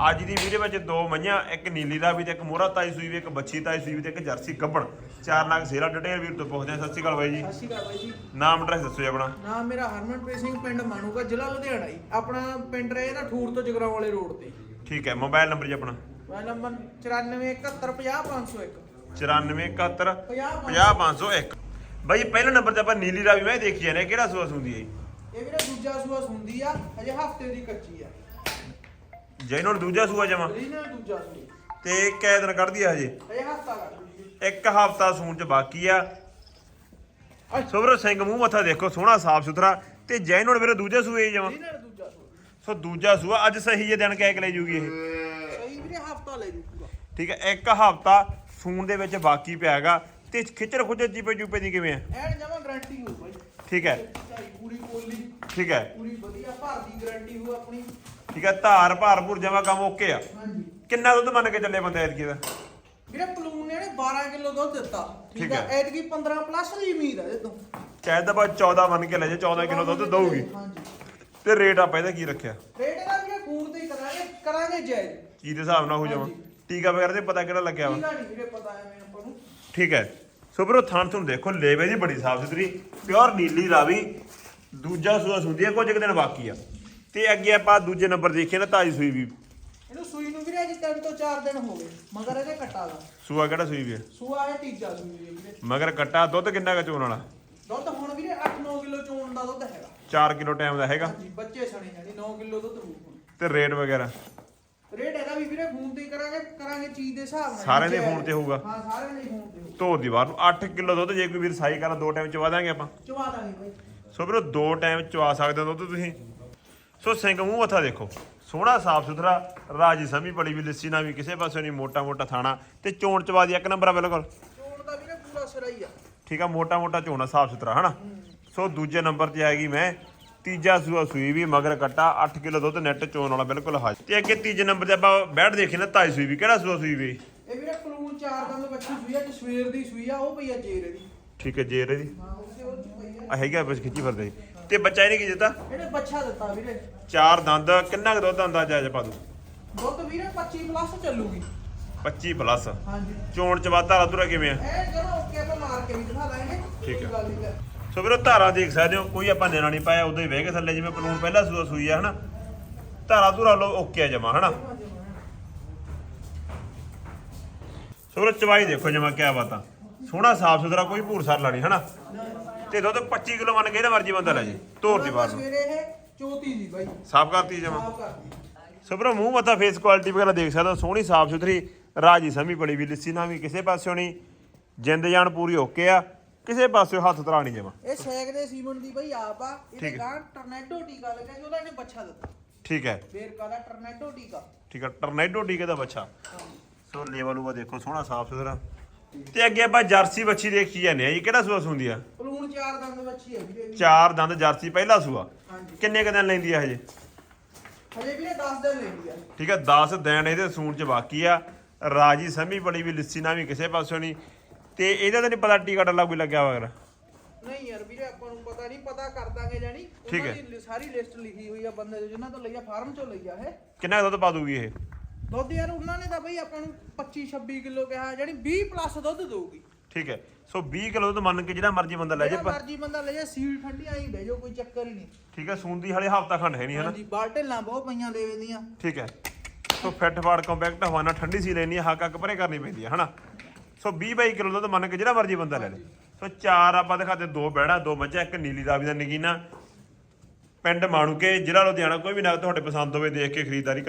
ਅੱਜ ਦੀ ਵੀਡੀਓ ਵਿੱਚ ਦੋ ਮਈਆਂ ਇੱਕ ਨੀਲੀ ਦਾ ਵੀ ਤੇ ਇੱਕ ਮੋਹਰਾ ਤਾਈ ਸੂਈ ਵੀ ਇੱਕ ਬੱਚੀ ਤਾਈ ਸੂਈ ਵੀ ਤੇ ਇੱਕ ਜਰਸੀ ਗੱਬਣ ਚਾਰ ਨਗ ਸੇਰਾ ਡਿਟੇਲ ਵੀਰ ਤੋਂ ਪੁੱਛਦੇ ਹਾਂ। ਸਤਿ ਸ਼੍ਰੀ ਅਕਾਲ ਬਾਈ ਜੀ। ਸਤਿ ਸ਼੍ਰੀ ਅਕਾਲ ਬਾਈ ਜੀ। ਨਾਮ ਐਡਰੈਸ ਦੱਸੋ ਜੀ ਆਪਣਾ। ਨਾਮ ਮੇਰਾ ਹਰਮਨਪ੍ਰੀਤ ਸਿੰਘ ਪਿੰਡ ਮਾਨੂਗਾ ਜ਼ਿਲ੍ਹਾ ਲੁਧਿਆਣਾ ਜੀ। ਆਪਣਾ ਪਿੰਡ ਰਹੇ ਨਾ ਠੂਰ ਤੋਂ ਜਗਰਾਉਂ ਵਾਲੇ ਰੋਡ ਤੇ। ਠੀਕ ਹੈ ਮੋਬਾਈਲ ਨੰਬਰ ਜੀ ਆਪਣਾ। ਮੋਬਾਈਲ ਨੰਬਰ 9471500501 9471 50 50501 ਬਾਈ ਪਹਿਲੇ ਨੰਬਰ ਤੇ ਆਪਾਂ ਨੀਲੀ ਰਾਵੀ ਮੈਂ ਦੇਖੀ ਹਾਂ, ਕਿਹੜਾ ਸੂਆ ਹੁੰਦੀ ਹੈ? ਇਹ ਵੀਰੇ ਦੂਜਾ ਸੂਆ ਹੁੰਦੀ ਆ ਅਜੇ ਹਫ਼ਤੇ ਦੀ ਕੱਚੀ ਆ। ਜੈਨੋਂ ਦੂਜਾ ਸੂਆ ਜਮਾ। ਦੂਜਾ ਤੇ ਕੈ ਦਿਨ ਕੱਢਦੀ ਆ ਹਜੇ। ਇੱਕ ਹਫਤਾ ਸੂਣ ਚ ਬਾਕੀ ਆ। ਸੁਬਰ ਸਿੰਘ ਮੂੰਹ ਮੱਥਾ ਦੇਖੋ ਸੋਹਣਾ ਸਾਫ਼ ਸੁਥਰਾ। ਤੇ ਜੈਨੋਂ ਵੀਰੇ ਦੂਜੇ ਸੂਏ ਜਮਾ। ਦੂਜਾ ਸੋ ਦੂਜਾ ਸੂਆ ਅੱਜ ਸਹੀ ਜੇ ਦਿਨ ਕਹਿ ਕੇ ਲੈ ਜੂਗੀ ਇਹ। ਸਹੀ ਵੀਰੇ ਹਫਤਾ ਲੈ ਜੂ ਪੂਰਾ। ਠੀਕ ਹੈ ਇੱਕ ਹਫਤਾ ਸੂਣ ਦੇ ਵਿੱਚ ਬਾਕੀ ਪਿਆਗਾ। ਤੇ ਖਿੱਚਰ ਖੁੱਚਰ ਜੀਪੇ ਜੂਪੇ ਦੀ ਕਿਵੇਂ ਆ? ਐਨ ਜਮਾ ਗਾਰੰਟੀ ਹੋ ਬਾਈ। ਠੀਕ ਹੈ। ਪੂਰੀ ਕੋਲੀ ਠੀਕ ਹੈ। ਪੂਰੀ ਵਧੀਆ ਭਾਰ ਦੀ ਗਾਰੰਟੀ ਹੋ ਆਪਣੀ। ਠੀਕ ਹੈ ਧਾਰ ਭਾਰਪੂਰ ਜਮਾ ਕੰਮ ਓਕੇ ਆ। ਹਾਂਜੀ। ਕਿੰਨਾ ਦੁੱਧ ਮੰਨ ਕੇ ਚੱਲੇ ਬੰਦੇ ਐਤਕੀ ਦਾ? ਵੀਰੇ ਪਲੂਨ ਨੇ 12 ਕਿਲੋ ਦੁੱਧ ਦਿੱਤਾ। ਠੀਕ ਠੀਕ ਆ। ਹੈ। ਐਤਕੀ 15 ਪਲੱਸ ਦੀ ਉਮੀਦ ਆ ਇਹ ਤੋਂ ਚਾਹੇ ਤਾਂ ਬਾ 14 ਮੰਨ ਕੇ ਲੈ ਜਾ 14 ਕਿਲੋ ਦੁੱਧ ਦਊਗੀ। ਹਾਂਜੀ। ਤੇ ਰੇਟ ਆਪਾਂ ਇਹਦਾ ਕੀ ਰੱਖਿਆ? ਰੇਟ ਇਹਦਾ ਵੀਰੇ ਫੋਨ ਤੇ ਹੀ ਕਰਾਂਗੇ ਕਰਾਂਗੇ ਜਾਇਜ਼। ਕੀ ਦੇ ਹਿਸਾਬ ਨਾਲ ਹੋ ਜਾਵਾਂ ਹਾਂਜੀ। ਟੀਕਾ ਵਗੈਰਾ ਤੇ ਪਤਾ ਕਿਹੜਾ ਲੱਗਿਆ ਵਾ? ਠੀਕ ਨਹੀਂ ਵੀਰੇ ਪਤਾ ਐਵੇਂ ਆਪਾਂ ਨੂੰ। ਠੀਕ ਹੈ। ਸੋ ਵੀਰੋ ਥਾਣ ਤੁਹਾਨੂੰ ਦੇਖੋ ਲੇਵੇ ਦੀ ਬੜੀ ਸਾਫ਼ ਸੁਥਰੀ ਪਿਓਰ ਨੀਲੀ ਰਾਵੀ ਦੂਜਾ ਸੂਆ ਸੁੰਦੀ ਹੈ ਕੁਝ ਕੁ ਦਿਨ ਬਾਕੀ ਆ। ਤੇ ਅੱਗੇ ਆਪਾਂ ਦੂਜੇ ਨੰਬਰ ਦੇਖੀਏ ਨਾ ਤਾਜੀ ਸੂਈ ਵੀ। ਇਹਨੂੰ ਸੂਈ ਨੂੰ ਵੀਰੇ ਅਜੇ 3 ਤੋਂ 4 ਦਿਨ ਹੋ ਗਏ ਮਗਰ ਇਹਦੇ ਕੱਟਾ ਦਾ। ਸੂਆ ਕਿਹੜਾ ਸੂਈ ਵੀ ਹੈ? ਸੂਆ ਇਹ ਤੀਜਾ ਸੂਈ ਹੈ ਵੀਰੇ। ਮਗਰ ਕੱਟਾ ਦੁੱਧ ਕਿੰਨਾ ਕੁ ਚੋਣ ਵਾਲਾ? ਦੁੱਧ ਹੁਣ ਵੀਰੇ 8-9 ਕਿਲੋ ਚੋਣ ਦਾ ਦੁੱਧ ਹੈਗਾ। 4 ਕਿਲੋ ਟਾਈਮ ਦਾ ਹੈਗਾ? ਹਾਂਜੀ ਬੱਚੇ ਸਣੇ ਜਾਨੀ 9 ਕਿਲੋ ਦੁੱਧ ਹੋਊ ਹੁਣ। ਤੇ ਰੇਟ ਵਗੈਰਾ? ਰੇਟ ਇਹਦਾ ਵੀ ਵੀਰੇ ਫੋਨ ਤੇ ਹੀ ਕਰਾਂਗੇ ਕਰਾਂਗੇ ਚੀਜ਼ ਦੇ ਹਿਸਾਬ ਨਾਲ। ਸਾਰਿਆਂ ਦੇ phone ਤੇ ਹੋਊਗਾ? ਹਾਂ ਸਾਰਿਆਂ ਦੇ ਫੋਨ ਤੇ ਹੋਊ। ਧੋ ਦੀ ਵਾਰ ਨੂੰ 8 ਕਿਲੋ ਦੁੱਧ ਜੇ ਕੋਈ ਵੀਰ ਸਾਈ ਕਰਾਂ ਦੋ ਟਾਈਮ ਚਵਾ ਦਾਂਗੇ ਆਪਾਂ। ਚਵਾ ਦਾਂਗੇ ਬਾਈ। ਸੋ ਵੀਰੋ ਦੋ ਟਾਈਮ ਚਵਾ ਸਕਦੇ ਹੋ ਦੁੱਧ ਤੁਸੀਂ। ਸੋ ਸਿੰਘ ਮੂੰਹ ਮੱਥਾ ਦੇਖੋ। ਸੋਹਣਾ ਸਾਫ਼ ਸੁਥਰਾ ਰਾਜੀ ਸਮੀ ਬੜੀ ਵੀ ਲੱਸੀ ਨਾ ਵੀ ਕਿਸੇ ਪਾਸੇ ਨਹੀਂ ਮੋਟਾ ਮੋਟਾ ਥਾਣਾ। ਤੇ ਚੋਣ ਚਵਾ ਦੀ ਇੱਕ ਨੰਬਰ ਆ ਬਿਲਕੁਲ। ਚੋਣ ਦਾ ਵੀਰੇ ਪੂਰਾ ਸਿਰਾ ਹੀ ਆ। ਠੀਕ ਆ ਮੋਟਾ ਮੋਟਾ ਝੋਣਾ ਸਾਫ਼ ਸੁਥਰਾ ਹਨਾ? ਸੋ ਦੂਜੇ ਨੰਬਰ ਤੇ ਆਏਗੀ ਮੈਂ ਤੀਜਾ ਸੂਆ ਸੂਈ ਵੀ ਮਗਰ ਕੱਟਾ 8 ਕਿਲੋ ਦੁੱਧ ਨੈਟ ਚੋਣ ਵਾਲਾ ਬਿਲਕੁਲ ਹਾਜ਼ਰ। ਤੇ ਅੱਗੇ ਤੀਜੇ ਨੰਬਰ ਤੇ ਆਪਾਂ ਬੈਠ ਦੇਖੀ ਨਾ ਤਾਈ ਸੂਈ ਵੀ ਕਿਹੜਾ ਸੂਆ ਸੂਈ ਵੀ? ਇਹ ਵੀਰੇ ਪਲੂਨ ਚਾਰ ਦੰਦ ਬੱਚੀ ਸੂਈ ਆ ਸਵੇਰ ਦੀ ਸੂਈ ਆ ਉਹ ਪਈ ਆ ਜੇਰ ਦੀ। ਠੀਕ ਹੈ ਜੇਰ ਇਹਦੀ ਹਾਂ ਉਹ ਹੈਗਾ ਬਸ ਖਿੱਚੀ ਫਿਰਦੇ। ਤੇ ਬੱਚਾ ਇਹਨੇ ਕੀ ਦਿੱਤਾ? ਇਹਨੇ ਬੱਚਾ ਦਿੱਤਾ ਵੀਰੇ। ਚਾਰ ਦੰਦ ਕਿੰਨਾ ਕੁ ਦੁੱਧ ਦਾ ਅੰਦਾਜ਼ਾ ਜਾ ਪਾ ਦੂ? ਦੁੱਧ ਵੀਰੇ 25 ਪਲੱਸ ਚੱਲੂਗੀ। 25 ਪਲੱਸ ਹਾਂਜੀ। ਚੋਣ ਚ ਵਾਧਾ ਅਧੂਰਾ ਕਿਵੇਂ ਆ? ਇਹ ਜਦੋਂ ਓਕੇ ਆਪਾਂ ਮਾਰ ਕੇ ਵੀ ਦਿਖਾ ਦਾਂਗੇ। ਠੀਕ ਹੈ। ਸੋ ਵੀਰੋ ਧਾਰਾ ਦੇਖ ਸਕਦੇ ਹੋ ਕੋਈ ਆਪਾਂ ਨੇਣਾ ਨਹੀਂ ਪਾਇਆ ਉਦੋਂ ਹੀ ਵਹਿ ਕੇ ਥੱਲੇ ਜਿਵੇਂ ਪਲੂਣ ਪਹਿਲਾਂ ਸੂਆ ਸੂਈ ਆ ਹਨਾ? ਧਾਰਾ ਧੂਰਾ ਲੋ ਓਕੇ ਆ ਜਮਾ ਹਨਾ? ਸੋ ਵੀਰੋ ਚਵਾਈ ਦੇਖੋ ਜਮਾ ਕਿਆ ਬਾਤਾਂ। ਸੋਹਣਾ ਸਾਫ਼ ਸੁਥਰਾ ਕੋਈ ਭੂਰ ਸਰ ਲਾਣੀ ਹਨਾ? ਤੇ ਦੁੱਧ 25 ਕਿਲੋ ਮੰਨ ਕੇ ਇਹਦਾ ਮਰਜ਼ੀ ਬੰਦਾ ਲੈ ਜੀ। ਤੋਰ ਦੀ ਨੂੰ। ਸਵੇਰੇ ਇਹ ਚੌਥੀ ਦੀ ਬਾਈ। ਸਾਫ਼ ਕਰਤੀ ਜਮਾ। ਸਾਫ਼ ਕਰਦੀ ਸੋ ਵੀਰੋ ਮੂੰਹ ਮੱਥਾ ਫੇਸ ਕੁਆਲਿਟੀ ਵਗੈਰਾ ਦੇਖ ਸਕਦੇ ਹੋ ਸੋਹਣੀ ਸਾਫ਼ ਸੁਥਰੀ ਰਾਜੀ ਸਮੀ ਬੜੀ ਵੀ ਲਿੱਸੀ ਨਾ ਵੀ ਕਿਸੇ ਪਾਸਿਓਂ ਨਹੀਂ। ਜਿੰਦ ਜਾਨ ਪੂਰੀ ਓਕੇ ਆ ਕਿਸੇ ਪਾਸਿਓਂ ਹੱਥ ਤਰਾ ਨਹੀਂ ਜਮਾ। ਇਹ ਸੈਕ ਦੇ ਸੀਮਨ ਦੀ ਬਾਈ ਆਪ ਆ ਇਹਦੇ ਠੀਕ ਹੈ। ਗਾਂ ਟਰਨੈਡੋ ਟੀਕਾ ਲੱਗਾ ਸੀ ਉਹਦਾ ਇਹਨੇ ਬੱਚਾ ਦਿੱਤਾ। ਠੀਕ ਹੈ। ਵੇਰਕਾ ਦਾ ਟਰਨੈਡੋ ਟੀਕਾ? ਠੀਕ ਹੈ ਟਰਨੇਡੋ ਟੀਕੇ ਦਾ ਬੱਚਾ ਸੋ ਲੈਵਲ ਉਹ ਦੇਖੋ ਸੋਹਣਾ ਸਾਫ਼ ਸੁਥਰਾ। ਤੇ ਅੱਗੇ ਆਪਾਂ ਜਰਸੀ ਬੱਚੀ ਦੇਖੀ ਜਾਂਦੇ ਆ ਜੀ ਕਿਹੜਾ ਸੂਆ ਸੁੰਦੀ ਆ? ਪਲੂਣ ਚਾਰ ਦੰਦ ਬੱਚੀ ਹੈ ਵੀਰੇ ਚਾਰ ਦੰਦ ਜਰਸੀ ਪਹਿਲਾ ਸੂਆ। ਹਾਂਜੀ। ਕਿੰਨੇ ਕੁ ਦਿਨ ਲੈਂਦੀ ਆ ਹਜੇ? ਹਜੇ ਵੀਰੇ 10 ਦਿਨ ਲੈਂਦੀ ਆ। ਠੀਕ ਹੈ 10 ਦਿਨ ਇਹਦੇ ਸੂਣ ਚ ਬਾਕੀ ਆ। ਰਾਜੀ ਸਮੀ ਬੜੀ ਵੀ ਲਿੱਸੀ ਨਾ ਵੀ ਕਿਸੇ ਪਾਸਿਓਂ ਨਹੀਂ ਤੇ ਇਹਦਾ ਤਾਂ ਨਹੀਂ ਪਤਾ ਟੀਕਾ ਡੱਲਾ ਕੋਈ ਲੱਗਿਆ ਵਗੈਰਾ ਨਹੀਂ ਯਾਰ ਵੀਰੇ ਆਪਾਂ ਨੂੰ ਪਤਾ ਨਹੀਂ ਪਤਾ ਕਰ ਦਾਂਗੇ ਜਾਨੀ ਠੀਕ ਉਹਨਾਂ। ਦੀ ਸਾਰੀ ਲਿਸਟ ਲਿਖੀ ਹੋਈ ਆ ਬੰਦੇ ਦੇ ਜਿਨ੍ਹਾਂ ਤੋਂ ਲਈਆ ਫਾਰਮ ਚੋਂ ਲਈਆ ਹੈ ਕਿੰਨਾ ਕੁ ਦੁੱਧ ਪਾ ਦੂਗੀ ਇਹ? ਦੁੱਧ ਯਾਰ ਉਹਨਾਂ ਨੇ ਤਾਂ ਬਈ ਆਪਾਂ ਨੂੰ 25 26 ਕਿਲੋ ਕਿਹਾ ਜਾਨੀ 20 ਪਲੱਸ ਦੁੱਧ ਦਊਗੀ। ਠੀਕ ਹੈ। ਸੋ 20 ਕਿਲੋ ਦੁੱਧ ਮੰਨ ਕੇ ਜਿਹੜਾ ਮਰਜ਼ੀ ਬੰਦਾ ਲੈ ਜੇ ਜਿਹੜਾ ਮਰਜ਼ੀ ਬੰਦਾ ਲੈ ਜਾ ਸੀਲ ਠੰਡੀ ਆਈ ਬਹਿ ਜਾਓ ਕੋਈ ਚੱਕਰ ਹੀ ਨਹੀਂ। ਠੀਕ ਹੈ ਸੂੰਦੀ ਹਲੇ ਹਫਤਾ ਖੰਡ ਹੈ ਨਹੀਂ ਹਨਾ ਹਾਂਜੀ ਬਾਲਟੇਲਾਂ ਬਹੁਤ ਪਈਆਂ ਦੇਵੇ ਦੀਆਂ ਠੀਕ ਹੈ। ਸੋ ਫਿੱਟ ਫਾੜ ਕੰਪੈਕਟ ਹਵਾਨਾ ਠੰਡੀ ਸੀ ਲੈਣੀ ਹੈ ਹੱਕ ਹੱਕ ਪਰੇ ਕਰਨੀ ਪੈਂਦੀ ਹੈ ਹਨਾ? ਸੋ 20 22 ਕਿਲੋ ਦੁੱਧ ਮੰਨ ਕੇ ਜਿਹੜਾ ਮਰਜ਼ੀ ਬੰਦਾ ਲੈ ਲੇ। ਸੋ ਚਾਰ ਆਪਾਂ ਦਿਖਾਤੇ ਦੋ ਬੈੜਾ ਦੋ ਮੱਝਾਂ ਇੱਕ ਨੀਲੀ ਰਾਵੀ ਦਾ ਨਗੀਨਾ। ਪਿੰਡ ਮਾਣੂਕੇ ਜ਼ਿਲ੍ਹਾ ਲੁਧਿਆਣਾ ਕੋਈ ਵੀ ਨਾ ਤੁਹਾਡੇ ਪਸੰਦ ਹੋਵੇ ਦੇਖ ਕੇ ਖਰੀਦਦਾਰੀ